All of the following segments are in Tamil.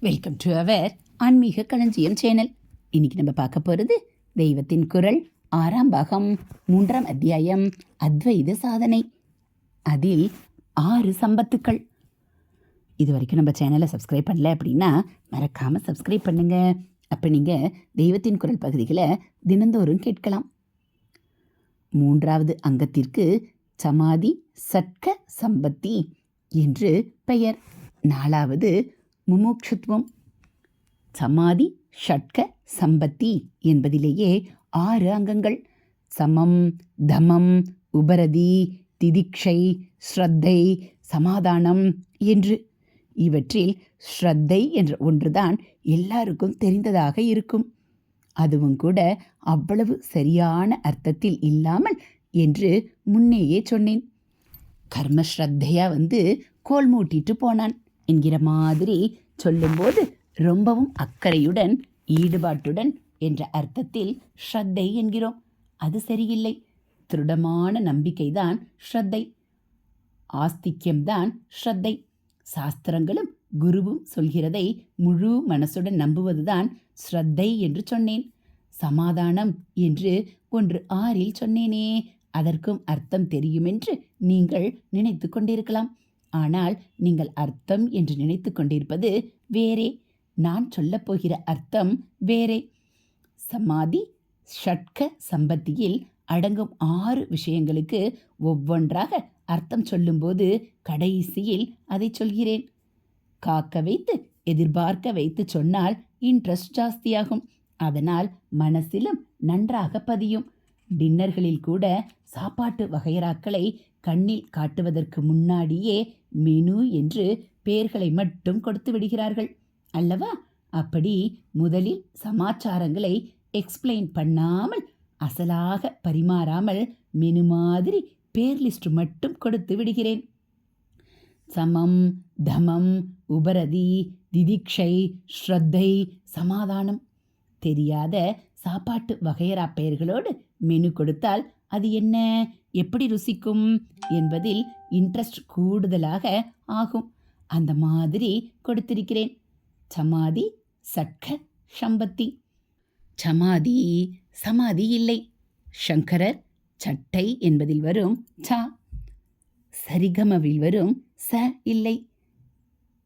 வெல்கம் டு அவர் ஆன்மீக களஞ்சியம் சேனல். இன்னைக்கு நம்ம பார்க்க போகிறது தெய்வத்தின் குரல் ஆறாம் பாகம் மூன்றாம் அத்தியாயம் அத்வைத சாதனை. அதில் ஆறு சம்பத்துக்கள். இது வரைக்கும் நம்ம சேனலை சப்ஸ்கிரைப் பண்ணல அப்படின்னா மறக்காமல் சப்ஸ்கிரைப் பண்ணுங்க. அப்போ நீங்கள் தெய்வத்தின் குரல் பகுதிகளை தினந்தோறும் கேட்கலாம். மூன்றாவது அங்கத்திற்கு சமாதி சட்க சம்பத்தி என்று பெயர். நாலாவது முமுட்சுத்துவம் சமாதி ஷட்க சம்பத்தி என்பதிலேயே ஆறு அங்கங்கள். சமம் தமம் உபரதி திதிக்ஷை ஸ்ரத்தை சமாதானம் என்று. இவற்றில் ஸ்ரத்தை என்ற ஒன்றுதான் எல்லாருக்கும் தெரிந்ததாக இருக்கும். அதுவும் கூட அவ்வளவு சரியான அர்த்தத்தில் இல்லாமல் என்று முன்னேயே சொன்னேன். கர்மஸ்ரத்தையா வந்து கோல் மூட்டிட்டு போனான். என்கிற மாதிரி சொல்லும்போது ரொம்பவும் அக்கறையுடன் ஈடுபாட்டுடன் என்ற அர்த்தத்தில் ஸ்ரத்தை என்கிறோம். அது சரியில்லை. திருடமான நம்பிக்கைதான் ஸ்ரத்தை. ஆஸ்திக்யம்தான் ஸ்ரத்தை. சாஸ்திரங்களும் குருவும் சொல்கிறதை முழு மனசுடன் நம்புவதுதான் ஸ்ரத்தை என்று சொன்னேன். சமாதானம் என்று ஒன்று ஆறில் சொன்னேனே. அதற்கும் அர்த்தம் தெரியுமென்று நீங்கள் நினைத்து கொண்டிருக்கலாம். ஆனால் நீங்கள் அர்த்தம் என்று நினைத்து கொண்டிருப்பது வேறே. நான் சொல்லப்போகிற அர்த்தம் வேறே. சமாதி ஷட்க சம்பத்தியில் அடங்கும் ஆறு விஷயங்களுக்கு ஒவ்வொன்றாக அர்த்தம் சொல்லும்போது கடைசியில் அதை சொல்கிறேன். காக்க வைத்து எதிர்பார்க்க வைத்து சொன்னால் இன்ட்ரெஸ்ட் ஜாஸ்தியாகும். அதனால் மனசிலும் நன்றாக பதியும். டின்னர்களில் கூட சாப்பாட்டு வகையறாக்களை கண்ணில் காட்டுவதற்கு முன்னாடியே மெனு என்று பெயர்களை மட்டும் கொடுத்து விடுகிறார்கள். அல்லவா? அப்படி முதலில் சமாச்சாரங்களை எக்ஸ்பிளைன் பண்ணாமல் அசலாக பரிமாறாமல் மெனு மாதிரி பேர் லிஸ்ட் மட்டும் கொடுத்து விடுகிறேன். சமம் தமம் உபரதி திதிக்ஷை ஸ்ரத்தை சமாதானம். தெரியாத சாப்பாட்டு வகையறா பெயர்களோடு மெனு கொடுத்தால் அது என்ன? எப்படி ருசிக்கும்? என்பதில் இன்ட்ரெஸ்ட் கூடுதலாக ஆகும். அந்த மாதிரி கொடுத்திருக்கிறேன். சமாதி சட்க சம்பத்தி. சமாதி சமாதி இல்லை. சங்கரர் சட்டை என்பதில் வரும் ச. சரிகமவில் வரும் ச இல்லை.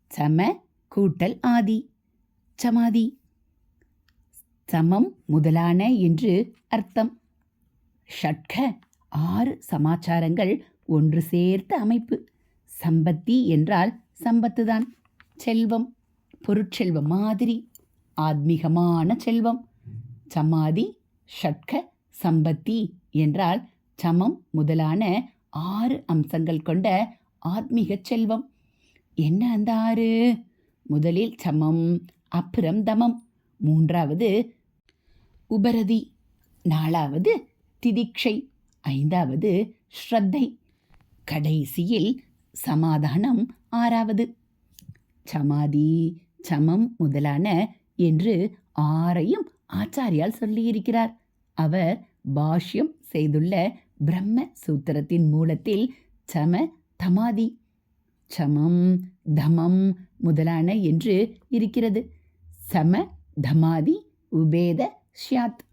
சம கூட்டல் ஆதி. சமாதி. சமம் முதலான என்று அர்த்தம். ஷட்க ஆறு சமாச்சாரங்கள் ஒன்று சேர்த்த அமைப்பு. சம்பத்தி என்றால் சம்பத்து தான் செல்வம் பொருட்செல்வம் மாதிரி ஆத்மீகமான செல்வம். சமாதி ஷட்க சம்பத்தி என்றால் சமம் முதலான ஆறு அம்சங்கள் கொண்ட ஆத்மீக செல்வம். என்ன அந்த ஆறு? முதலில் சமம் அப்புறம் தமம். மூன்றாவது உபரதி நாலாவது திதிக்ஷை ஐந்தாவது ஸ்ரத்தை. கடைசியில் சமாதானம் ஆறாவது. சமாதி சமம் முதலான என்று ஆறையும் ஆச்சாரியால் சொல்லியிருக்கிறார். அவர் பாஷ்யம் செய்துள்ள பிரம்ம சூத்திரத்தின் மூலத்தில் சம தமாதி சமம் தமம் முதலான என்று இருக்கிறது. சம தமாதி உபேத ஷியாத்.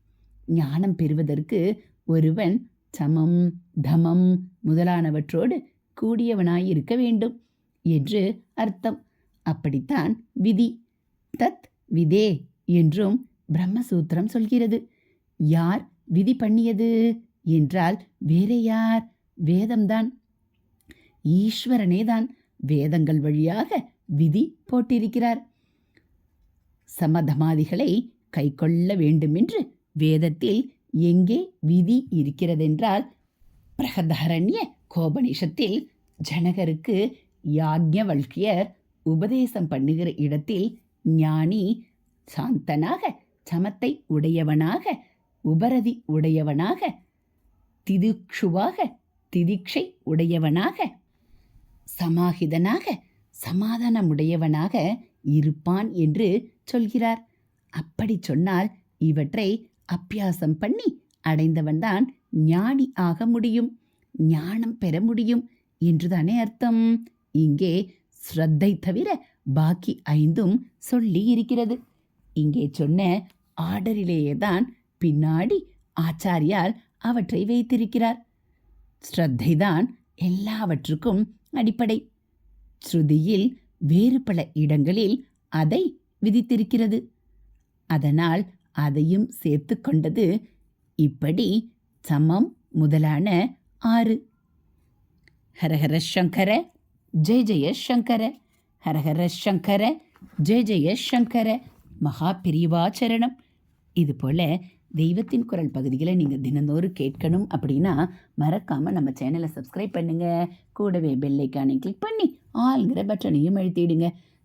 ஞானம் பெறுவதற்கு ஒருவன் சமம் தமம் முதலானவற்றோடு கூடியவனாயிருக்க வேண்டும் என்று அர்த்தம். அப்படித்தான் விதி. தத் விதே என்றும் பிரம்மசூத்திரம் சொல்கிறது. யார் விதி பண்ணியது என்றால் வேற யார்? வேதம்தான். ஈஸ்வரனேதான். வேதங்கள் வழியாக விதி போட்டிருக்கிறார். சமதமாதிகளை கைக்கொள்ள வேண்டுமென்று வேதத்தில் எங்கே விதி இருக்கிறதென்றால் பிரகதாரண்ய கோபனிஷத்தில் ஜனகருக்கு யாஜ்ஞவல்கியர் உபதேசம் பண்ணுகிற இடத்தில் ஞானி சாந்தனாக சமத்தை உடையவனாக உபரதி உடையவனாக திதிக்ஷுவாக திதிக்ஷை உடையவனாக சமாஹிதனாக சமாதானமுடையவனாக இருப்பான் என்று சொல்கிறார். அப்படி சொன்னால் இவற்றை அப்பியாசம் பண்ணி அடைந்தவன்தான் ஞானி ஆக முடியும் ஞானம் பெற முடியும் என்றுதானே அர்த்தம். இங்கே ஸ்ரத்தை தவிர பாக்கி ஐந்தும் சொல்லி இருக்கிறது. இங்கே சொன்ன ஆர்டரிலேயே தான் பின்னாடி ஆச்சாரியால் அவற்றை வைத்திருக்கிறார். ஸ்ரத்தைதான் எல்லாவற்றுக்கும் அடிப்படை. ஸ்ருதியில் வேறு பல இடங்களில் அதை விதித்திருக்கிறது. அதனால் அதையும் சேர்த்து கொண்டது இப்படி சமம் முதலான ஆறு. ஹரஹர சங்கர ஜெய ஜெய சங்கர. ஹரஹர சங்கர ஜெய ஜெய சங்கர. மகா பிரிவாச்சரணம் இது போல் தெய்வத்தின் குரல் பகுதிகளை நீங்கள் தினந்தோறும் கேட்கணும் அப்படின்னா மறக்காமல் நம்ம சேனலை சப்ஸ்கிரைப் பண்ணுங்கள் கூடவே பெல்லைக்கானை கிளிக் பண்ணி ஆளுங்கிற பட்டனையும் அழுத்திடுங்க.